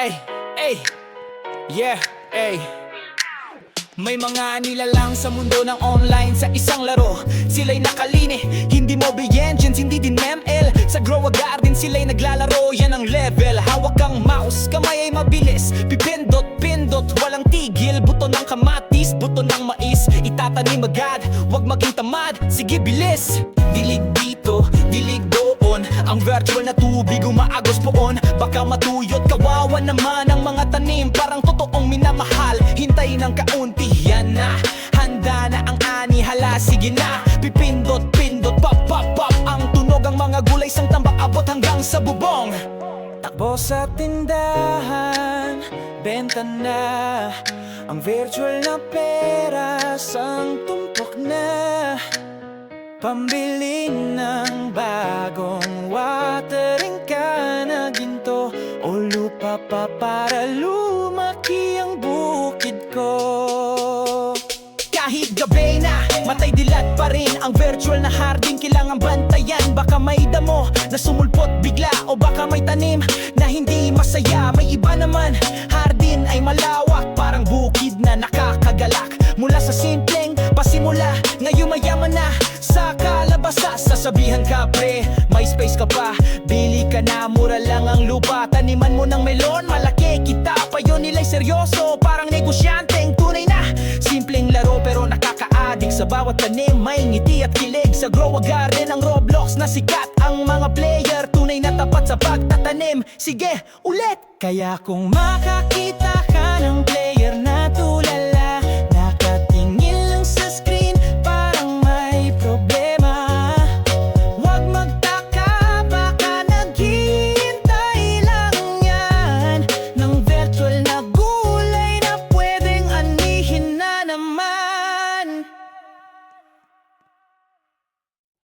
Ay, ay, yeah, ay. May mga nilalang sa mundo ng online sa isang laro. Sila'y nakalini, hindi Mobile Legends, hindi din ML Sa Grow a Garden sila'y naglalaro, yan ang level. Hawak kang mouse, kamay ay mabilis. Pipindot, pindot, walang tigil. Buto ng kamatis, buto ng mais. Itatanim agad, wag maging tamad. Sige bilis, doon Ang virtual na tubig umaagos poon. Baka matuyot, kawawa naman ang mga tanim. Parang totoong minamahal Hintay ng kaunti, yan na Handa na ang ani, hala sige na. Pipindot, pindot, pop, pop, pop. Ang tunog ang mga gulay sang tambak Abot hanggang sa bubong. Takbo sa tindahan, benta na. Ang virtual na pera, sang tumpok na Pambili ng bagong watering can na ginto O lupa pa para lumaki ang bukid ko. Kahit gabi na, matay dilat pa rin Ang virtual na harding kailangan bantayan Baka may damo na sumulpot bigla O baka may tanim na hindi masaya. May iba naman, Sasabihan ka pre, may space ka pa. Bili ka na, mura lang ang lupa. Taniman mo ng melon, malaki. Kita pa yun nila'y seryoso. Parang negosyanteng tunay na. Simpleng laro pero nakaka-addict Sa bawat tanim. May ngiti at kilig. Sa Grow a Garden ang Roblox na sikat. Ang mga player tunay na tapat sa pagtatanim. Sige, ulit! Kaya kung makakita ka ng play